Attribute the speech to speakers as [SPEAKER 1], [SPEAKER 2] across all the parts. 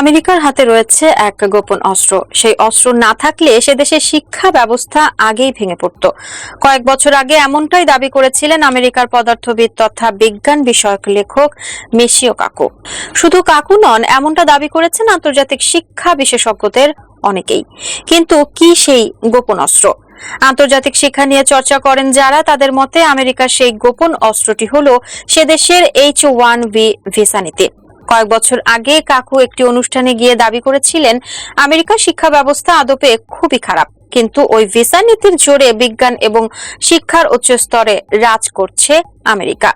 [SPEAKER 1] আমেরিকার হাতে রয়েছে এক গোপন অস্ত্র। সেই অস্ত্র না থাকলে সে দেশের শিক্ষা ব্যবস্থা আগেই ভেঙে পড়ত। কয়েক বছর আগে এমনটাই দাবি করেছিলেন আমেরিকার পদার্থবিদ তথা বিজ্ঞান বিষয়ক লেখক মেশিও কাকু। শুধু কাকু নন, এমনটা দাবি করেছেন আন্তর্জাতিক শিক্ষা বিশেষজ্ঞদের অনেকেই। কিন্তু কি সেই গোপন অস্ত্র? আন্তর্জাতিক শিক্ষা নিয়ে চর্চা করেন যারা, তাদের মতে আমেরিকার সেই গোপন অস্ত্রটি হলো সে দেশের এইচ ওয়ান বি ভিসা নীতি। কয়েক বছর আগে কাকু একটি অনুষ্ঠানে গিয়ে দাবি করেছিলেন, আমেরিকার শিক্ষা ব্যবস্থা আদপে খুবই খারাপ, কিন্তু ওই ভিসা নীতির জোরে বিজ্ঞান এবং শিক্ষার উচ্চ স্তরে রাজ করছে আমেরিকা।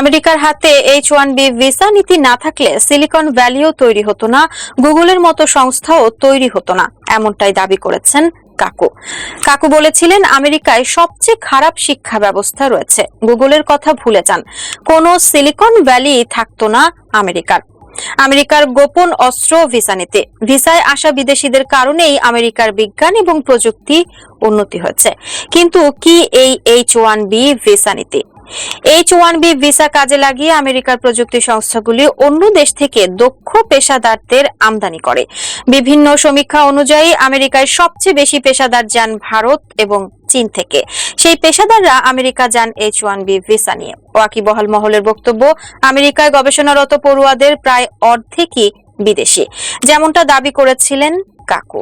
[SPEAKER 1] আমেরিকার হাতে এইচ ওয়ান বি ভিসা নীতি না থাকলে সিলিকন ভ্যালিও তৈরি হতো না, গুগলের মতো সংস্থাও তৈরি হতো না, এমনটাই দাবি করেছেন কাকু। কাকু বলেছিলেন, আমেরিকায় সবচেয়ে খারাপ শিক্ষা ব্যবস্থা রয়েছে। গুগলের কথা ভুলে যান। কোন সিলিকন ভ্যালি থাকতো না আমেরিকার। আমেরিকার গোপন অস্ত্র, ভিসা নিতে। ভিসায় আসা বিদেশিদের কারণেই আমেরিকার বিজ্ঞান এবং প্রযুক্তি উন্নতি হয়েছে। কিন্তু কি এই এইচ ওয়ান বি ভিসা নীতি? এইচ ওয়ান বি ভিসা কাজে লাগিয়ে আমেরিকার প্রযুক্তি সংস্থাগুলি অন্য দেশ থেকে দক্ষ পেশাদারদের আমদানি করে। বিভিন্ন সমীক্ষা অনুযায়ী আমেরিকায় সবচেয়ে বেশি পেশাদার যান ভারত এবং চীন থেকে। সেই পেশাদাররা আমেরিকা যান এইচ ওয়ান বি ভিসা নিয়ে। ওয়াকিবহাল মহলের বক্তব্য, আমেরিকায় গবেষণারত পড়ুয়াদের প্রায় অর্ধেকই বিদেশি। যেমনটা দাবি করেছিলেন কাকু।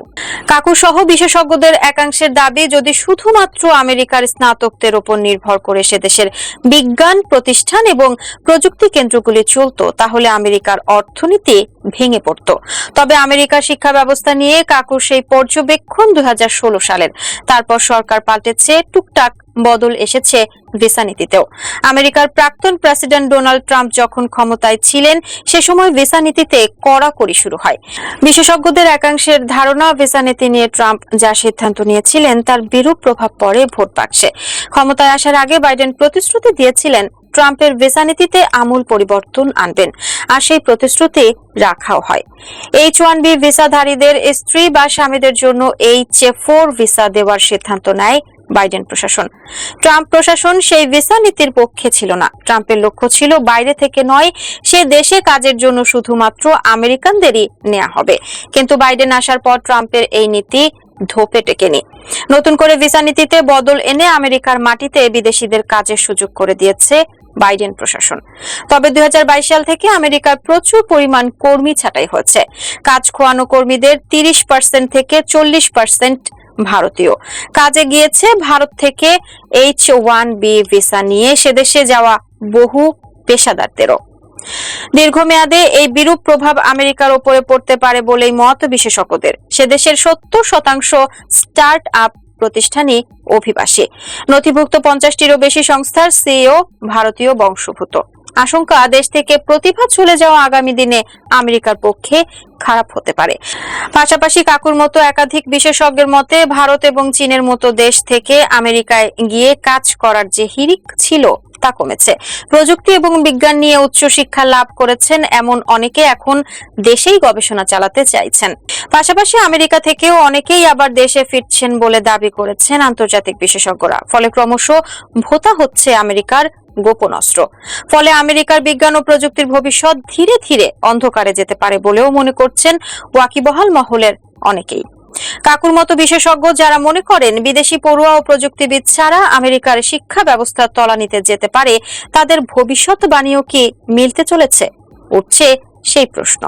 [SPEAKER 1] কাকু সহ বিশেষজ্ঞদের একাংশের দাবি, যদি শুধুমাত্র আমেরিকার স্নাতকদের উপর নির্ভর করে সে দেশের বিজ্ঞান প্রতিষ্ঠান এবং প্রযুক্তি কেন্দ্রগুলি চলত, তাহলে আমেরিকার অর্থনীতি ভেঙে পড়ত। তবে আমেরিকার শিক্ষা ব্যবস্থা নিয়ে কাকুর সেই পর্যবেক্ষণ দু হাজার ষোলো সালের। তারপর সরকার পাল্টেছে টুকটাক বদল এসেছে ভিসা নীতিতেও। আমেরিকার প্রাক্তন প্রেসিডেন্ট ডোনাল্ড ট্রাম্প যখন ক্ষমতায় ছিলেন, সে সময় ভিসা নীতিতে কড়াকড়ি শুরু হয়। বিশেষজ্ঞদের একাংশের ধারণা, ভিসা নীতি নিয়ে ট্রাম্প যা সিদ্ধান্ত নিয়েছিলেন, তার বিরূপ প্রভাব পড়ে ভোট বাক্সে। ক্ষমতায় আসার আগে বাইডেন প্রতিশ্রুতি দিয়েছিলেন, ট্রাম্পের ভিসা নীতিতে আমূল পরিবর্তন আনবেন, আর সেই প্রতিশ্রুতি রাখাও হয়। এইচ ওয়ান বি ভিসাধারীদের স্ত্রী বা স্বামীদের জন্য এইচ এ ফোর ভিসা দেওয়ার সিদ্ধান্ত নেয় বাইডেন প্রশাসন। ট্রাম্প প্রশাসন সেই ভিসা নীতির পক্ষে ছিল না। ট্রাম্পের লক্ষ্য ছিল বাইরে থেকে নয়, সে দেশে কাজের জন্য শুধুমাত্র আমেরিকানদেরই নেওয়া হবে। কিন্তু বাইডেন আসার পর ট্রাম্পের এই নীতি ধোপে টেকেনি। নতুন করে ভিসা নীতিতে বদল এনে আমেরিকার মাটিতে বিদেশিদের কাজের সুযোগ করে দিয়েছে বাইডেন প্রশাসন। তবে দু হাজার বাইশ সাল থেকে আমেরিকার প্রচুর পরিমাণ কর্মী ছাঁটাই হয়েছে। কাজ খোয়ানো কর্মীদের তিরিশ পার্সেন্ট থেকে চল্লিশ পার্সেন্ট ভারতীয়। কাজে গিয়েছে ভারত থেকে এইচ ওয়ান বি ভিসা নিয়ে সেদেশে যাওয়া বহু পেশাদারদেরও। দীর্ঘমেয়াদে এই বিরূপ প্রভাব আমেরিকার উপরে পড়তে পারে বলেই মত বিশেষজ্ঞদের। সে দেশের সত্তর শতাংশ স্টার্ট আপ প্রতিষ্ঠানই অভিবাসী। নথিভুক্ত পঞ্চাশটিরও বেশি সংস্থার সিইও ভারতীয় বংশোদ্ভূত। আশঙ্কা, দেশ থেকে প্রতিভা চলে যাওয়া আগামী দিনে আমেরিকার পক্ষে খারাপ হতে পারে। পাশাপাশি কাকুর মতো একাধিক বিশেষজ্ঞের মতে, ভারত এবং চীনের মতো দেশ থেকে আমেরিকায় গিয়ে কাজ করার যে হিরিক ছিল তা কমেছে। প্রযুক্তি এবং বিজ্ঞান নিয়ে উচ্চশিক্ষা লাভ করেছেন এমন অনেকে এখন দেশেই গবেষণা চালাতে চাইছেন। পাশাপাশি আমেরিকা থেকেও অনেকেই আবার দেশে ফিরছেন বলে দাবি করেছেন আন্তর্জাতিক বিশেষজ্ঞরা। ফলে ক্রমশ ভোতা হচ্ছে আমেরিকার গোপন অস্ত্র। ফলে আমেরিকার বিজ্ঞান ও প্রযুক্তির ভবিষ্যৎ ধীরে ধীরে অন্ধকারে যেতে পারে বলেও মনে করছেন ওয়াকিবহাল মহলের অনেকেই। কাকুর মতো বিশেষজ্ঞ যারা মনে করেন বিদেশি পড়ুয়া ও প্রযুক্তিবিদ ছাড়া আমেরিকার শিক্ষা ব্যবস্থা তলানিতে যেতে পারে, তাদের ভবিষ্যৎ বাণীও কি মিলতে চলেছে? উঠছে সেই প্রশ্ন।